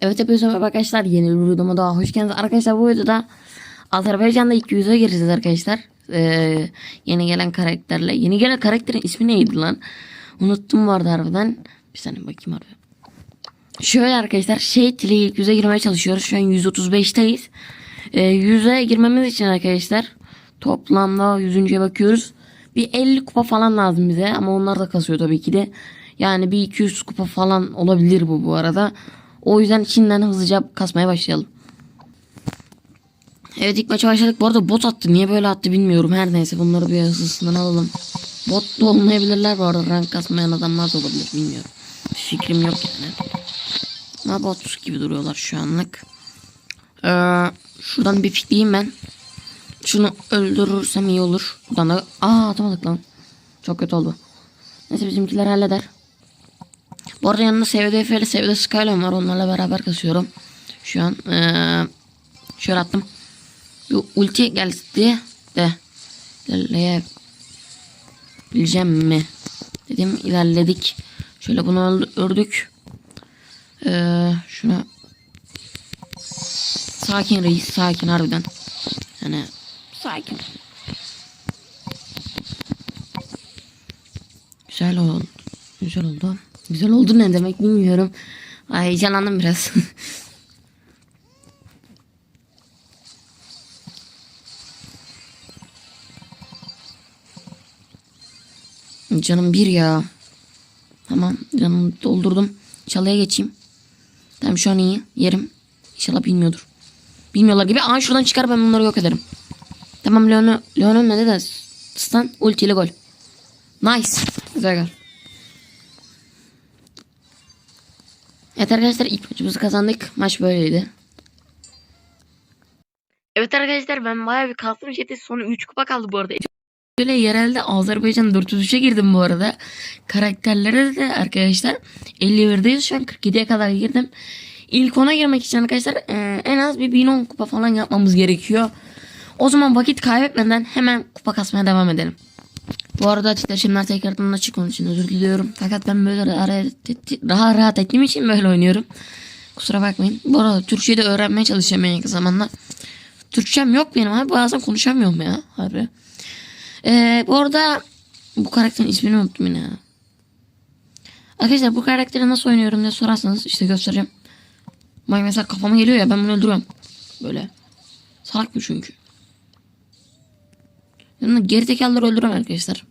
Evet merhaba arkadaşlar. Yeni bir videoma daha hoş geldiniz. Arkadaşlar bu videoda Azerbaycan'da 200'e gireceğiz arkadaşlar. Ee, yeni gelen karakterle. Yeni gelen karakterin ismi neydi lan? Unuttum vardı harbiden. Bir saniye bakayım harbi. Şöyle arkadaşlar şey ile ilk 100'e girmeye çalışıyoruz. Şu an 135'teyiz. Ee, 100'e girmemiz için arkadaşlar toplamda 100.ye bakıyoruz. Bir 50 kupa falan lazım bize ama onlar da kasıyor tabii ki de. Yani bir 200 kupa falan olabilir bu bu arada. O yüzden Çin'den hızlıca kasmaya başlayalım. Evet ilk maça başladık. Bu arada bot attı. Niye böyle attı bilmiyorum. Her neyse bunları bir hızlısından alalım. Bot da olmayabilirler bu arada. Rank kasmayan adamlar da olabilir. Bilmiyorum. Fikrim yok yani. Ama bot gibi duruyorlar şu anlık. Ee, şuradan bir pikleyeyim ben. Şunu öldürürsem iyi olur. Buradan da... Aa atamadık lan. Çok kötü oldu. Neyse bizimkiler halleder. Bu arada yanında SVDF ile SVD Skylon var. Onlarla beraber kasıyorum. Şu an. Ee, şöyle attım. Bir ulti geldi de. İlerleyebileceğim mi? Dedim ilerledik. Şöyle bunu ördük. Ee, şuna Sakin reis sakin harbiden. Yani sakin. Güzel oldu. Güzel oldu. Güzel oldu ne demek bilmiyorum. Ay heyecanlandım biraz. Canım bir ya. Tamam canımı doldurdum. Çalıya geçeyim. Tamam şu an iyi. Yerim. İnşallah bilmiyordur. Bilmiyorlar gibi. Aa şuradan çıkar ben bunları yok ederim. Tamam Leon'u Leon ölmedi de stun ultiyle gol. Nice. Güzel gol. Evet arkadaşlar ilk maçımızı kazandık. Maç böyleydi. Evet arkadaşlar ben bayağı bir kalktım chat'e son 3 kupa kaldı bu arada. Böyle yerelde Azerbaycan 403'e girdim bu arada. Karakterlere de arkadaşlar 51'deyiz şu an 47'ye kadar girdim. İlk ona girmek için arkadaşlar e, en az bir 1010 kupa falan yapmamız gerekiyor. O zaman vakit kaybetmeden hemen kupa kasmaya devam edelim. Bu arada titreşimler tekrardan açık onun için özür diliyorum. Fakat ben böyle rahat, rahat, ettiğim için böyle oynuyorum. Kusura bakmayın. Bu arada Türkçeyi öğrenmeye çalışacağım en yakın zamanda. Türkçem yok benim abi. Bazen konuşamıyorum ya. Harbi. Ee, bu arada bu karakterin ismini unuttum yine. Arkadaşlar bu karakteri nasıl oynuyorum diye sorarsanız işte göstereceğim. Bak mesela kafama geliyor ya ben bunu öldürüyorum. Böyle. Salak bu çünkü. Yani gerizekalıları öldürüyorum arkadaşlar.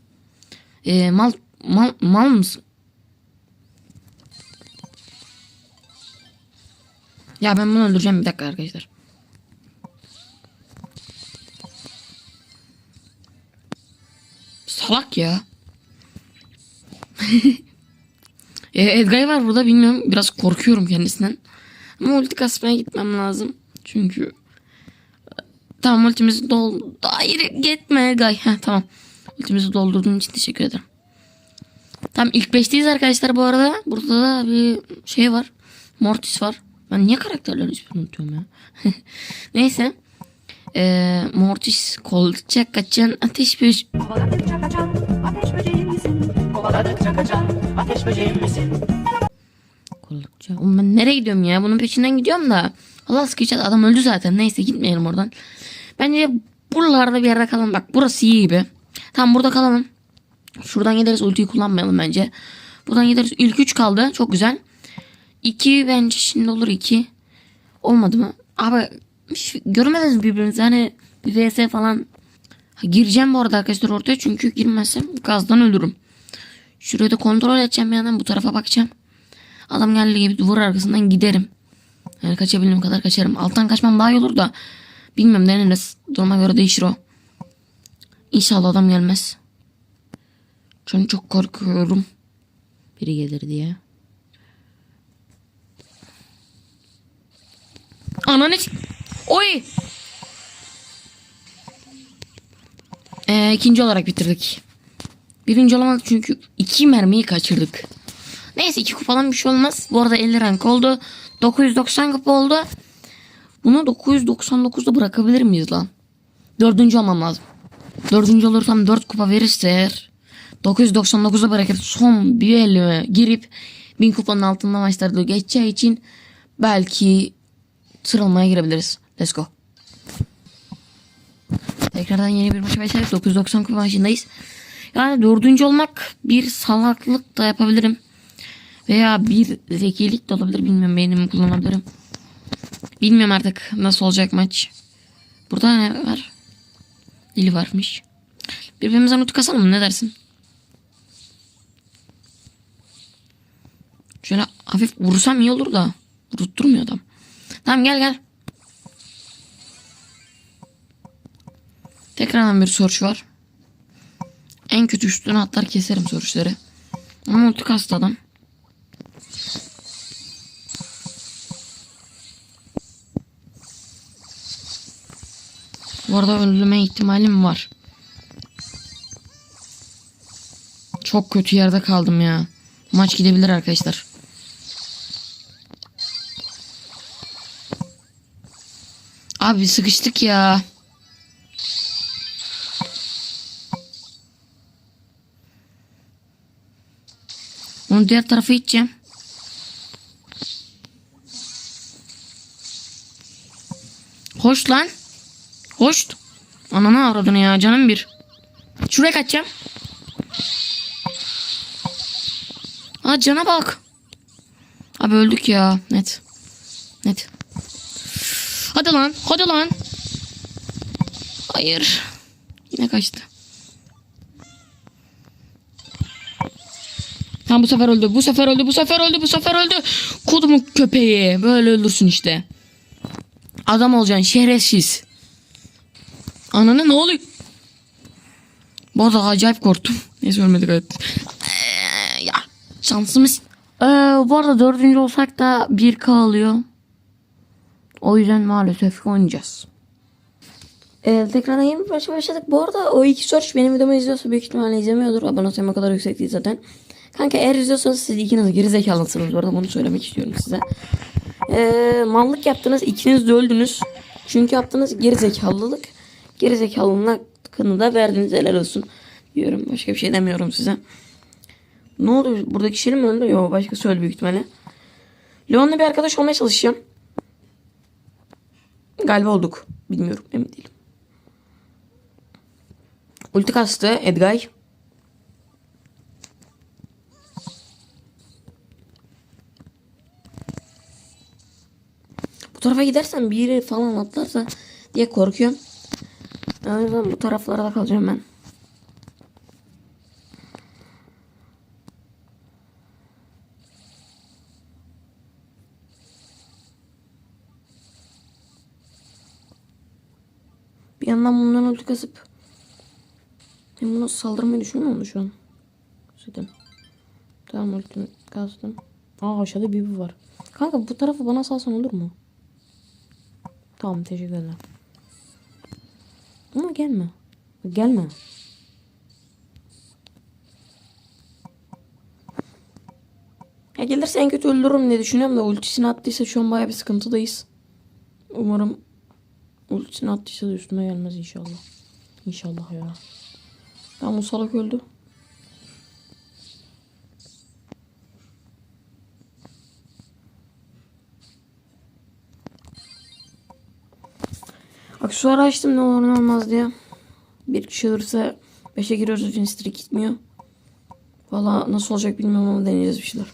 Ee, mal, mal, mal mısın? Ya ben bunu öldüreceğim bir dakika arkadaşlar. Salak ya. e, Edgar var burada bilmiyorum. Biraz korkuyorum kendisinden. Ama ulti kasmaya gitmem lazım. Çünkü Tamam ultimizi dol... Hayır gitme Edgar. Heh, tamam. Ultimizi doldurduğun için teşekkür ederim. Tamam ilk beşteyiz arkadaşlar bu arada. Burada da bir şey var. Mortis var. Ben niye karakterlerin ismini unutuyorum ya. Neyse. Ee, Mortis koltukça kaçan ateş bir Kovaladıkça kaçan ateş böceğim misin? Kovaladıkça kaçan ateş böceğim misin? Kollukça. Oğlum ben nereye gidiyorum ya? Bunun peşinden gidiyorum da. Allah sıkışacak adam öldü zaten. Neyse gitmeyelim oradan. Bence buralarda bir yerde kalalım. Bak burası iyi gibi. Tamam burada kalalım. Şuradan gideriz ultiyi kullanmayalım bence. Buradan gideriz. İlk 3 kaldı. Çok güzel. 2 bence şimdi olur 2. Olmadı mı? Abi hiç görmediniz mi birbirinizi? Hani bir vs falan. Ha, gireceğim bu arada arkadaşlar ortaya. Çünkü girmezsem gazdan ölürüm. Şurayı da kontrol edeceğim yandan. Bu tarafa bakacağım. Adam geldiği gibi duvar arkasından giderim. Yani kaçabildiğim kadar kaçarım. Alttan kaçmam daha iyi olur da. Bilmiyorum deneriz. Duruma göre değişir o. İnşallah adam gelmez. Çünkü çok korkuyorum. Biri gelir diye. Ananı Oy! Ee, ikinci olarak bitirdik. Birinci olamadık çünkü iki mermiyi kaçırdık. Neyse iki kupadan bir şey olmaz. Bu arada 50 rank oldu. 990 kupa oldu. Bunu 999'da bırakabilir miyiz lan? Dördüncü olmam lazım. Dördüncü olursam 4 kupa verirse eğer 999'a bırakıp son bir elime girip 1000 kupanın altında maçlarda geçeceği için belki sıralamaya girebiliriz. Let's go. Tekrardan yeni bir maça başladık. 990 kupa maçındayız. Yani dördüncü olmak bir salaklık da yapabilirim. Veya bir zekilik de olabilir. Bilmiyorum beynimi kullanabilirim. Bilmiyorum artık nasıl olacak maç. Burada ne var? Lili varmış. Birbirimizden nutuk kasalım mı? Ne dersin? Şöyle hafif vursam iyi olur da. Vurutturmuyor adam. Tamam gel gel. Tekrardan bir soruş var. En kötü üstüne atlar keserim soruçları. Ama ulti kastı adam. Bu arada ölme ihtimalim var. Çok kötü yerde kaldım ya. Maç gidebilir arkadaşlar. Abi sıkıştık ya. Onu diğer tarafa iteceğim. Hoş lan. Hoş. Ananı avradını ya canım bir. Şuraya kaçacağım. Aa cana bak. Abi öldük ya. Net. Net. Hadi lan. Hadi lan. Hayır. Yine kaçtı. Tamam bu sefer öldü. Bu sefer öldü. Bu sefer öldü. Bu sefer öldü. Kodumun köpeği. Böyle öldürsün işte. Adam olacaksın. Şerefsiz. Ananı ne oluyor? Bu arada acayip korktum. Neyse ölmedik evet. Ee, ya şansımız. Ee, bu arada dördüncü olsak da 1K alıyor. O yüzden maalesef oynayacağız. Ee, tekrardan yeni bir başa başladık. Bu arada o iki search benim videomu izliyorsa büyük ihtimalle izlemiyordur. Abone sayım o kadar yüksek değil zaten. Kanka eğer izliyorsanız siz ikiniz gerizekalısınız. Bu arada bunu söylemek istiyorum size. Ee, mallık yaptınız. ikiniz de öldünüz. Çünkü yaptığınız gerizekalılık. Gerizekalılığın hakkını da verdiniz. Helal olsun. Diyorum. Başka bir şey demiyorum size. Ne oldu? Buradaki Şirin mi öldü? Yok başkası öldü büyük ihtimalle. Leon'la bir arkadaş olmaya çalışacağım. Galiba olduk. Bilmiyorum. Emin değilim. Ulti kastı Edgay. Bu tarafa gidersen biri falan atlarsa diye korkuyorum. O yüzden bu taraflarda kalacağım ben. Bir yandan bundan ulti kasıp hem buna saldırmayı düşünmüyor mu şu an? Zaten. Tamam ultimi kastım. Aa aşağıda bir var. Kanka bu tarafı bana salsan olur mu? Tamam teşekkürler. Ama gelme. Gelme. Ya gelirse en kötü öldürürüm diye düşünüyorum da ultisini attıysa şu an baya bir sıkıntıdayız. Umarım ultisini attıysa da üstüme gelmez inşallah. İnşallah ya. Tamam o salak öldü. Aksesuar açtım ne olur ne olmaz diye. Bir kişi ölürse 5'e giriyoruz için streak gitmiyor. Valla nasıl olacak bilmiyorum ama deneyeceğiz bir şeyler.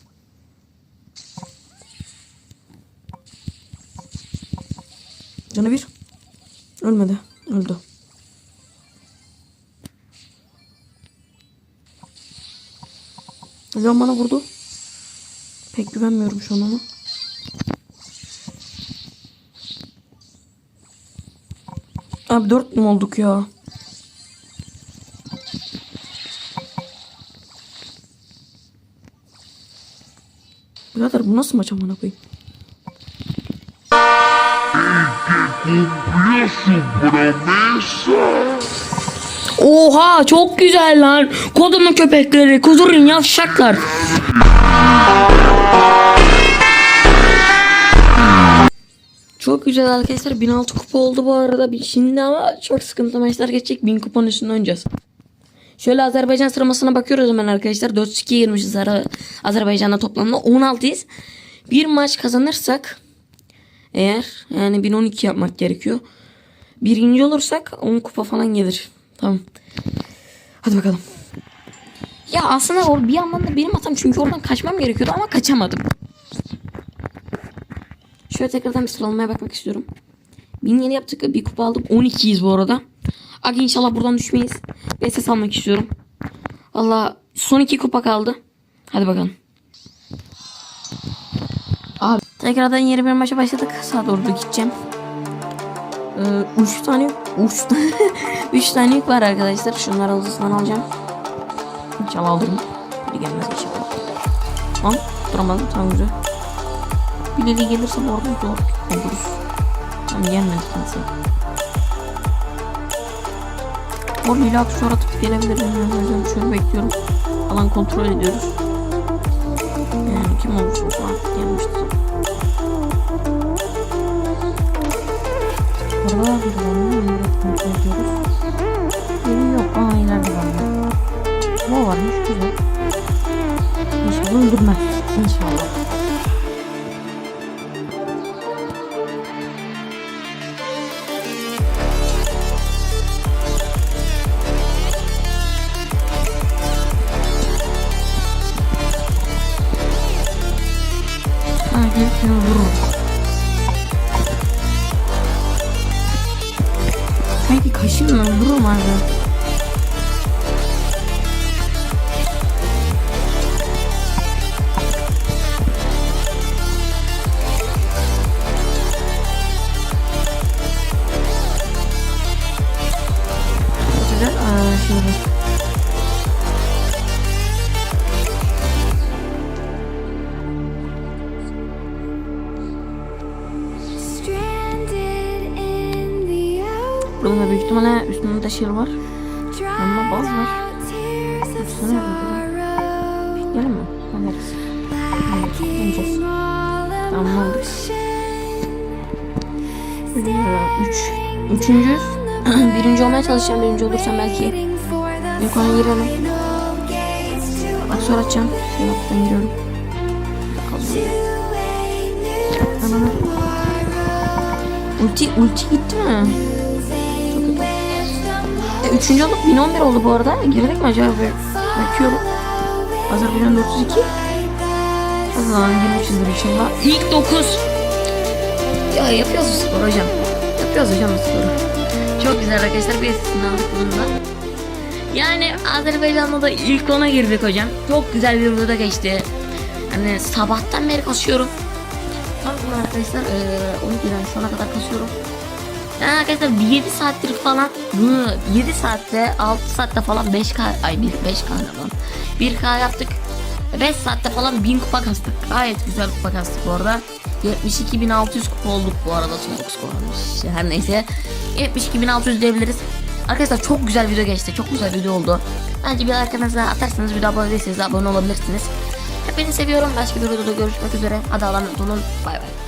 Canı bir. Ölmedi. Öldü. Leon bana vurdu. Pek güvenmiyorum şu an ona. Abi dört mü olduk ya? Birader bu nasıl maç amına koyayım? Oha çok güzel lan. Kodumun köpekleri, kuzurun yavşaklar. Çok güzel arkadaşlar. 1006 kupa oldu bu arada. Şimdi ama çok sıkıntı maçlar geçecek. 1000 kupanın üstünde oynayacağız. Şöyle Azerbaycan sıralamasına bakıyoruz hemen arkadaşlar. 4-2 girmişiz Azerbaycan'da toplamda. 16'yız. Bir maç kazanırsak Eğer yani 1012 yapmak gerekiyor. Birinci olursak 10 kupa falan gelir. Tamam. Hadi bakalım. Ya aslında o bir yandan da benim hatam çünkü oradan kaçmam gerekiyordu ama kaçamadım. Şöyle tekrardan bir sıralamaya bakmak istiyorum. 1007 yaptık. Bir kupa aldık. 12'yiz bu arada. Aga inşallah buradan düşmeyiz. VSS almak istiyorum. Valla son iki kupa kaldı. Hadi bakalım. Abi tekrardan yeni bir maça başladık. Sağa doğru gideceğim. Ee, üç tane üç, üç tane yük var arkadaşlar. Şunları hızlısından alacağım. İnşallah alırım. Bir gelmez inşallah. Tamam. Duramadım. Tamam güzel. Bir deli gelirse bu arada zor oluruz. Tamam gelmedi kimse. O hile aksiyonu atıp gelebilir. Yüzden şöyle bekliyorum. Alan kontrol ediyoruz. Yani kim olursa olsun artık gelmiştir. Burada bir mı? Onları kontrol ediyoruz. Yeri yok. Aa ileride var? Bu varmış güzel. İnşallah öldürmez. İnşallah. Ha gelip seni vurur. Haydi kaşınma vururum abi. Güzel. Aa, şöyle. İhtimalle üstünde taşır var. Ama baz var. Üstüne Gelin mi? All Tamam aldık. Üç. Üçüncüyüz. Birinci olmaya çalışacağım. Birinci olursam belki ona girelim. Bak sonra açacağım. Şöyle alttan giriyorum. Bakalım. Ulti, ulti gitti mi? Üçüncü olduk. 1011 oldu bu arada. Girdik mi acaba? Bakıyorum. Azerbaycan 402. O zaman girmişizdir inşallah. İlk 9. Ya yapıyoruz spor hocam. Yapıyoruz hocam sporu. Çok güzel arkadaşlar. Bir sesini aldık bununla. Yani Azerbaycan'da da ilk ona girdik hocam. Çok güzel bir videoda geçti. Hani sabahtan beri kasıyorum. Pardon arkadaşlar eee 12'den şu ana kadar kasıyorum. Yani arkadaşlar bir 7 saattir falan bunu 7 saatte 6 saatte falan 5K ay 1 5K ne lan 1K yaptık. 5 saatte falan 1000 kupa kastık. Gayet güzel kupa kastık bu arada. 72.600 kupa olduk bu arada. Son skor olmuş her neyse. 72.600 diyebiliriz. Arkadaşlar çok güzel video geçti. Çok güzel video oldu. Bence bir arkanıza atarsanız bir de abone değilseniz de abone olabilirsiniz. Hepinizi seviyorum. Başka bir videoda görüşmek üzere. Hadi Allah'a bay bay